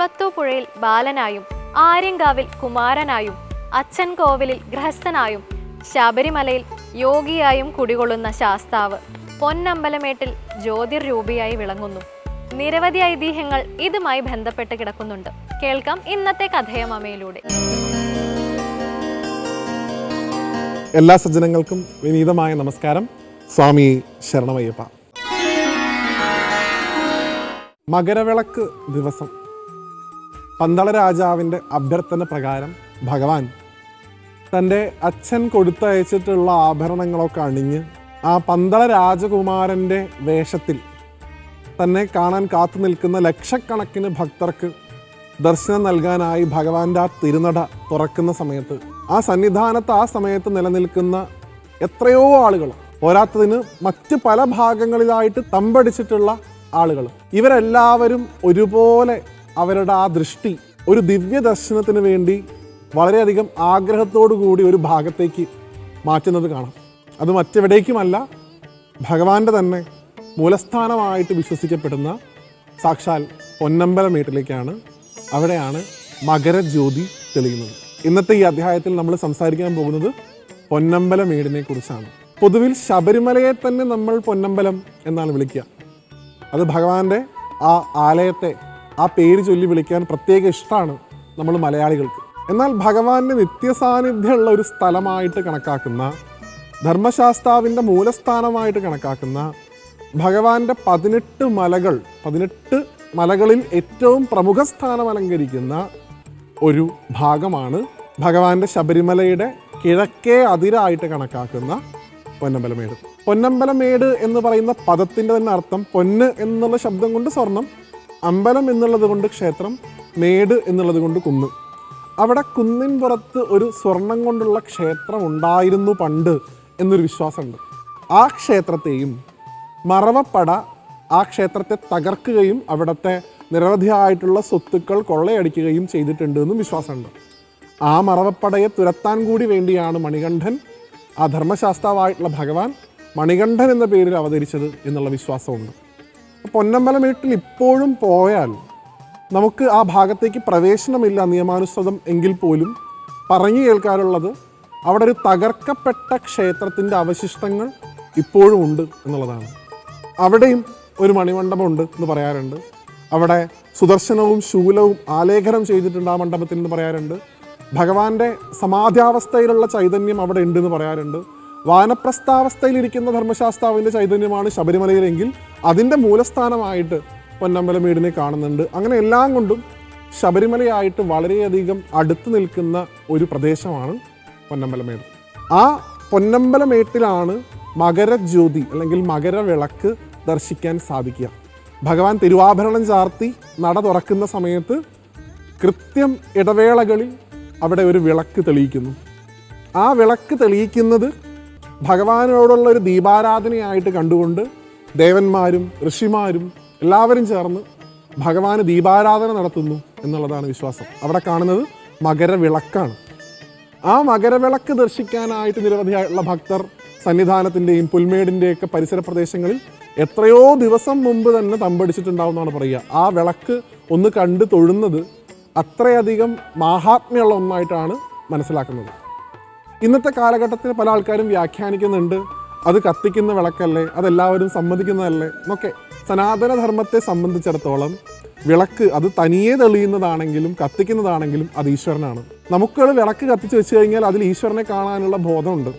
കുളത്തൂപ്പുഴയിൽ ബാലനായും ആര്യങ്കാവിൽ കുമാരനായും അച്ഛൻ കോവിലിൽ ഗൃഹസ്ഥനായും ശബരിമലയിൽ യോഗിയായും കുടികൊള്ളുന്ന ശാസ്താവ് പൊന്നമ്പലമേട്ടിൽ ജ്യോതിർരൂപിയായി വിളങ്ങുന്നു. നിരവധി ഐതിഹ്യങ്ങൾ ഇതുമായി ബന്ധപ്പെട്ട് കിടക്കുന്നുണ്ട്. കേൾക്കാം ഇന്നത്തെ കഥയമാമയിലൂടെ എല്ലാ സജ്ജനങ്ങൾക്കും വിനീതമായ നമസ്കാരം. സ്വാമി ശരണമയ്യപ്പ. മകരവിളക്ക് ദിവസം. പന്തള രാജാവിന്റെ അഭ്യർത്ഥന പ്രകാരം ഭഗവാൻ തന്റെ അച്ഛൻ കൊടുത്തയച്ചിട്ടുള്ള ആഭരണങ്ങളൊക്കെ അണിഞ്ഞ് ആ പന്തള രാജകുമാരന്റെ വേഷത്തിൽ തന്നെ കാണാൻ കാത്തു നിൽക്കുന്ന ലക്ഷക്കണക്കിന് ഭക്തർക്ക് ദർശനം നൽകാനായി ഭഗവാന്റെ ആ തിരുനട തുറക്കുന്ന സമയത്ത് ആ സന്നിധാനത്ത് ആ സമയത്ത് നിലനിൽക്കുന്ന എത്രയോ ആളുകൾ പോരാത്തതിന് മറ്റ് പല ഭാഗങ്ങളിലായിട്ട് തമ്പടിച്ചിട്ടുള്ള ആളുകൾ ഇവരെല്ലാവരും ഒരുപോലെ അവരുടെ ആ ദൃഷ്ടി ഒരു ദിവ്യ ദർശനത്തിന് വേണ്ടി വളരെയധികം ആഗ്രഹത്തോടു കൂടി ഒരു ഭാഗത്തേക്ക് മാറ്റുന്നത് കാണാം. അത് മറ്റെവിടേക്കുമല്ല ഭഗവാന്റെ തന്നെ മൂലസ്ഥാനമായിട്ട് വിശ്വസിക്കപ്പെടുന്ന സാക്ഷാൽ പൊന്നമ്പലമേട്ടിലേക്കാണ് അവിടെയാണ് മകരജ്യോതി തെളിയുന്നത്. ഇന്നത്തെ ഈ അധ്യായത്തിൽ നമ്മൾ സംസാരിക്കാൻ പോകുന്നത് പൊന്നമ്പലമേടിനെ കുറിച്ചാണ്. പൊതുവിൽ ശബരിമലയെ തന്നെ നമ്മൾ പൊന്നമ്പലം എന്നാണ് വിളിക്കുക. അത് ഭഗവാന്റെ ആ ആലയത്തെ ആ പേര് ചൊല്ലി വിളിക്കാൻ പ്രത്യേക ഇഷ്ടമാണ് നമ്മൾ മലയാളികൾക്ക്. എന്നാൽ ഭഗവാന്റെ നിത്യസാന്നിധ്യമുള്ള ഒരു സ്ഥലമായിട്ട് കണക്കാക്കുന്ന ധർമ്മശാസ്താവിന്റെ മൂലസ്ഥാനമായിട്ട് കണക്കാക്കുന്ന ഭഗവാന്റെ പതിനെട്ട് മലകൾ പതിനെട്ട് മലകളിൽ ഏറ്റവും പ്രമുഖ സ്ഥാനം അലങ്കരിക്കുന്ന ഒരു ഭാഗമാണ് ഭഗവാന്റെ ശബരിമലയുടെ കിഴക്കേ അതിരായിട്ട് കണക്കാക്കുന്ന പൊന്നമ്പലമേട്. പൊന്നമ്പലമേട് എന്ന് പറയുന്ന പദത്തിന്റെ തന്നെ അർത്ഥം പൊന്ന് എന്നുള്ള ശബ്ദം കൊണ്ട് സ്വർണം അമ്പലം എന്നുള്ളത് കൊണ്ട് ക്ഷേത്രം മേട് എന്നുള്ളത് കൊണ്ട് കുന്ന്. അവിടെ കുന്നിൻ പുറത്ത് ഒരു സ്വർണം കൊണ്ടുള്ള ക്ഷേത്രം ഉണ്ടായിരുന്നു പണ്ട് എന്നൊരു വിശ്വാസമുണ്ട്. ആ ക്ഷേത്രത്തെയും മറവപ്പട ആ ക്ഷേത്രത്തെ തകർക്കുകയും അവിടുത്തെ നിരവധിയായിട്ടുള്ള സ്വത്തുക്കൾ കൊള്ളയടിക്കുകയും ചെയ്തിട്ടുണ്ട് എന്നും വിശ്വാസമുണ്ട്. ആ മറവപ്പടയെ തുരത്താൻ കൂടി വേണ്ടിയാണ് മണികണ്ഠൻ ആ ധർമ്മശാസ്താവായിട്ടുള്ള ഭഗവാൻ മണികണ്ഠൻ എന്ന പേരിൽ അവതരിച്ചത് എന്നുള്ള വിശ്വാസമുണ്ട്. പൊന്നമ്പലം വീട്ടിൽ ഇപ്പോഴും പോയാൽ നമുക്ക് ആ ഭാഗത്തേക്ക് പ്രവേശനമില്ല നിയമാനുസൃതം എങ്കിൽ പോലും. പറഞ്ഞു കേൾക്കാറുള്ളത് അവിടെ ഒരു തകർക്കപ്പെട്ട ക്ഷേത്രത്തിന്റെ അവശിഷ്ടങ്ങൾ ഇപ്പോഴും ഉണ്ട് എന്നുള്ളതാണ്. അവിടെയും ഒരു മണിമണ്ഡപമുണ്ട് എന്ന് പറയാറുണ്ട്. അവിടെ സുദർശനവും ശൂലവും ആലേഖനം ചെയ്തിട്ടുണ്ട് ആ മണ്ഡപത്തിൽ എന്ന് പറയാറുണ്ട്. ഭഗവാന്റെ സമാധ്യാവസ്ഥയിലുള്ള ചൈതന്യം അവിടെ ഉണ്ട് എന്ന് പറയാറുണ്ട്. വാനപ്രസ്ഥാവസ്ഥയിലിരിക്കുന്ന ധർമ്മശാസ്താവിന്റെ ചൈതന്യമാണ് ശബരിമലയിലെങ്കിൽ അതിന്റെ മൂലസ്ഥാനമായിട്ട് പൊന്നമ്പലമേടിനെ കാണുന്നുണ്ട്. അങ്ങനെ എല്ലാം കൊണ്ടും ശബരിമലയായിട്ട് വളരെയധികം അടുത്ത് നിൽക്കുന്ന ഒരു പ്രദേശമാണ് പൊന്നമ്പലമേട് ആ പൊന്നമ്പലമേട്ടിലാണ് മകരജ്യോതി അല്ലെങ്കിൽ മകരവിളക്ക് ദർശിക്കാൻ സാധിക്കുക. ഭഗവാൻ തിരുവാഭരണം ചാർത്തി നട തുറക്കുന്ന സമയത്ത് കൃത്യം ഇടവേളകളിൽ അവിടെ ഒരു വിളക്ക് തെളിയിക്കുന്നു. ആ വിളക്ക് തെളിയിക്കുന്നത് ഭഗവാനോടുള്ള ഒരു ദീപാരാധനയായിട്ട് കണ്ടുകൊണ്ട് ദേവന്മാരും ഋഷിമാരും എല്ലാവരും ചേർന്ന് ഭഗവാന് ദീപാരാധന നടത്തുന്നു എന്നുള്ളതാണ് വിശ്വാസം. അവിടെ കാണുന്നത് മകരവിളക്കാണ്. ആ മകരവിളക്ക് ദർശിക്കാനായിട്ട് നിരവധിയായിട്ടുള്ള ഭക്തർ സന്നിധാനത്തിന്റെയും പുൽമേടിന്റെയൊക്കെ പരിസര പ്രദേശങ്ങളിൽ എത്രയോ ദിവസം മുമ്പ് തന്നെ തമ്പടിച്ചിട്ടുണ്ടാവുമെന്നാണ് പറയുക. ആ വിളക്ക് ഒന്ന് കണ്ട് തൊഴുന്നത് അത്രയധികം മാഹാത്മ്യമുള്ള ഒന്നായിട്ടാണ് മനസ്സിലാക്കുന്നത്. ഇന്നത്തെ കാലഘട്ടത്തിൽ പല ആൾക്കാരും വ്യാഖ്യാനിക്കുന്നുണ്ട് അത് കത്തിക്കുന്ന വിളക്കല്ലേ? അതെല്ലാവരും സമ്മതിക്കുന്നതല്ലേ? എന്നൊക്കെ സനാതനധർമ്മത്തെ സംബന്ധിച്ചിടത്തോളം വിളക്ക് അത് തനിയെ തെളിയുന്നതാണെങ്കിലും കത്തിക്കുന്നതാണെങ്കിലും അത് ഈശ്വരനാണ്. നമുക്ക് വിളക്ക് കത്തിച്ച് വെച്ച് കഴിഞ്ഞാൽ അതിൽ ഈശ്വരനെ കാണാനുള്ള ബോധമുണ്ട്.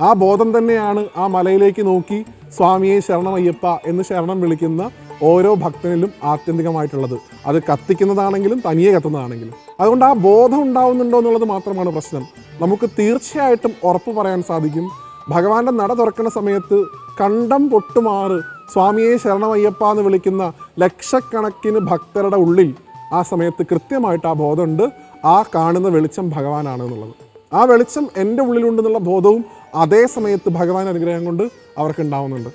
ആ ബോധം തന്നെയാണ് ആ മലയിലേക്ക് നോക്കി സ്വാമിയെ ശരണമയ്യപ്പ എന്ന് ശരണം വിളിക്കുന്ന ഓരോ ഭക്തനിലും ആത്യന്തികമായിട്ടുള്ളത്. അത് കത്തിക്കുന്നതാണെങ്കിലും തനിയെ കത്തുന്നതാണെങ്കിലും. അതുകൊണ്ട് ആ ബോധം ഉണ്ടാവുന്നുണ്ടോ എന്നുള്ളത് മാത്രമാണ് പ്രശ്നം. നമുക്ക് തീർച്ചയായിട്ടും ഉറപ്പ് പറയാൻ സാധിക്കും. ഭഗവാന്റെ നട തുറക്കുന്ന സമയത്ത് കണ്ടം പൊട്ടുമാറ് സ്വാമിയെ ശരണമയ്യപ്പ എന്ന് വിളിക്കുന്ന ലക്ഷക്കണക്കിന് ഭക്തരുടെ ഉള്ളിൽ ആ സമയത്ത് കൃത്യമായിട്ട് ആ ബോധമുണ്ട്. ആ കാണുന്ന വെളിച്ചം ഭഗവാനാണ് എന്നുള്ളത്. ആ വെളിച്ചം എന്റെ ഉള്ളിലുണ്ടെന്നുള്ള ബോധവും അതേ സമയത്ത് ഭഗവാൻ അനുഗ്രഹം കൊണ്ട് അവർക്ക് ഉണ്ടാവുന്നുണ്ട്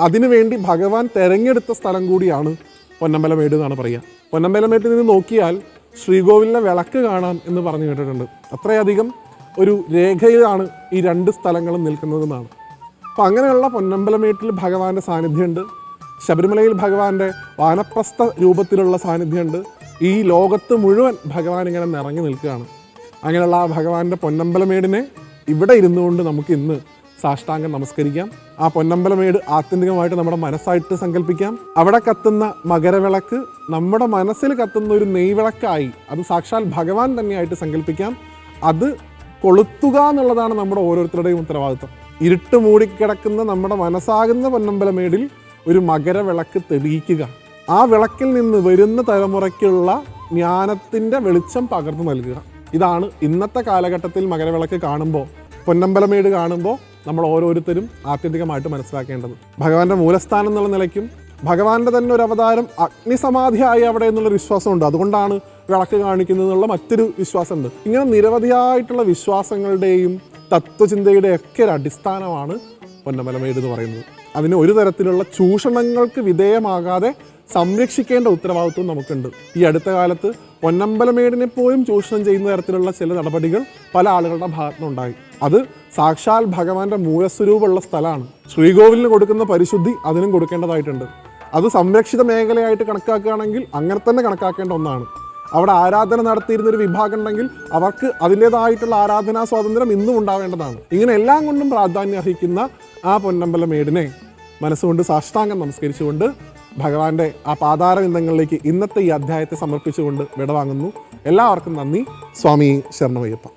അതിനുവേണ്ടി ഭഗവാൻ തിരഞ്ഞെടുത്ത സ്ഥലം കൂടിയാണ് പൊന്നമ്പലമേട് എന്നാണ് പറയുക. പൊന്നമ്പലമേട്ടിൽ നിന്ന് നോക്കിയാൽ ശ്രീകോവിലിലെ വിളക്ക് കാണാം എന്ന് പറഞ്ഞു കേട്ടിട്ടുണ്ട്. അത്രയധികം ഒരു രേഖയിലാണ് ഈ രണ്ട് സ്ഥലങ്ങളും നിൽക്കുന്നതെന്നാണ്. അപ്പം അങ്ങനെയുള്ള പൊന്നമ്പലമേട്ടിൽ ഭഗവാന്റെ സാന്നിധ്യമുണ്ട്. ശബരിമലയിൽ ഭഗവാന്റെ വാനപ്രസ്ഥ രൂപത്തിലുള്ള സാന്നിധ്യമുണ്ട്. ഈ ലോകത്ത് മുഴുവൻ ഭഗവാൻ ഇങ്ങനെ നിറഞ്ഞു നിൽക്കുകയാണ്. അങ്ങനെയുള്ള ആ ഭഗവാന്റെ പൊന്നമ്പലമേടിനെ ഇവിടെ ഇരുന്നുകൊണ്ട് നമുക്ക് ഇന്ന് സാഷ്ടാംഗം നമസ്കരിക്കാം. ആ പൊന്നമ്പലമേട് ആത്യന്തികമായിട്ട് നമ്മുടെ മനസ്സായിട്ട് സങ്കല്പിക്കാം. അവിടെ കത്തുന്ന മകരവിളക്ക് നമ്മുടെ മനസ്സിൽ കത്തുന്ന ഒരു നെയ്വിളക്കായി അത് സാക്ഷാൽ ഭഗവാൻ തന്നെയായിട്ട് സങ്കല്പിക്കാം. അത് കൊളുത്തുക എന്നുള്ളതാണ് നമ്മുടെ ഓരോരുത്തരുടെയും ഉത്തരവാദിത്വം. ഇരുട്ട് മൂടിക്കിടക്കുന്ന നമ്മുടെ മനസ്സാകുന്ന പൊന്നമ്പലമേടിൽ ഒരു മകരവിളക്ക് തെളിയിക്കുക. ആ വിളക്കിൽ നിന്ന് വരുന്ന തലമുറയ്ക്കുള്ള ജ്ഞാനത്തിന്റെ വെളിച്ചം പകർന്നു നൽകുക. ഇതാണ് ഇന്നത്തെ കാലഘട്ടത്തിൽ മകരവിളക്ക് കാണുമ്പോൾ പൊന്നമ്പലമേട് കാണുമ്പോൾ നമ്മൾ ഓരോരുത്തരും ആത്യന്തികമായിട്ട് മനസ്സിലാക്കേണ്ടത്. ഭഗവാന്റെ മൂലസ്ഥാനം എന്നുള്ള നിലയ്ക്കും ഭഗവാന്റെ തന്നെ ഒരു അവതാരം അഗ്നിസമാധിയായി അവിടെ എന്നുള്ള വിശ്വാസമുണ്ട്. അതുകൊണ്ടാണ് വിളക്ക് കാണിക്കുന്നത് എന്നുള്ള മറ്റൊരു വിശ്വാസമുണ്ട്. ഇങ്ങനെ നിരവധിയായിട്ടുള്ള വിശ്വാസങ്ങളുടെയും തത്വചിന്തയുടെ ഒക്കെ ഒരു അടിസ്ഥാനമാണ് പൊന്നമലമേട് എന്ന് പറയുന്നത്. അതിന് ഒരു തരത്തിലുള്ള ചൂഷണങ്ങൾക്ക് വിധേയമാകാതെ സംരക്ഷിക്കേണ്ട ഉത്തരവാദിത്വം നമുക്കുണ്ട്. ഈ അടുത്ത കാലത്ത് പൊന്നമ്പലമേടിനെ പോലും ചൂഷണം ചെയ്യുന്ന തരത്തിലുള്ള ചില നടപടികൾ പല ആളുകളുടെ ഭാഗത്തുനിന്നുണ്ടായി അത് സാക്ഷാൽ ഭഗവാന്റെ മൂലസ്വരൂപമുള്ള സ്ഥലമാണ്. ശ്രീകോവിലിന് കൊടുക്കുന്ന പരിശുദ്ധി അതിനും കൊടുക്കേണ്ടതായിട്ടുണ്ട്. അത് സംരക്ഷിത മേഖലയായിട്ട് കണക്കാക്കുകയാണെങ്കിൽ അങ്ങനെ തന്നെ കണക്കാക്കേണ്ട ഒന്നാണ്. അവിടെ ആരാധന നടത്തിയിരുന്ന ഒരു വിഭാഗം ഉണ്ടെങ്കിൽ അവർക്ക് അതിന്റെതായിട്ടുള്ള ആരാധനാ സ്വാതന്ത്ര്യം ഇന്നും ഉണ്ടാവേണ്ടതാണ്. ഇങ്ങനെ എല്ലാം കൊണ്ടും പ്രാധാന്യം അർഹിക്കുന്ന ആ പൊന്നമ്പലമേടിനെ മനസ്സുകൊണ്ട് സാഷ്ടാംഗം നമസ്കരിച്ചുകൊണ്ട് ഭഗവാന്റെ ആ പാതാരവിന്ദങ്ങളിലേക്ക് ഇന്നത്തെ ഈ അധ്യായത്തെ സമർപ്പിച്ചുകൊണ്ട് വിടവാങ്ങുന്നു. എല്ലാവർക്കും നന്ദി. സ്വാമി ശരണമയ്യപ്പ.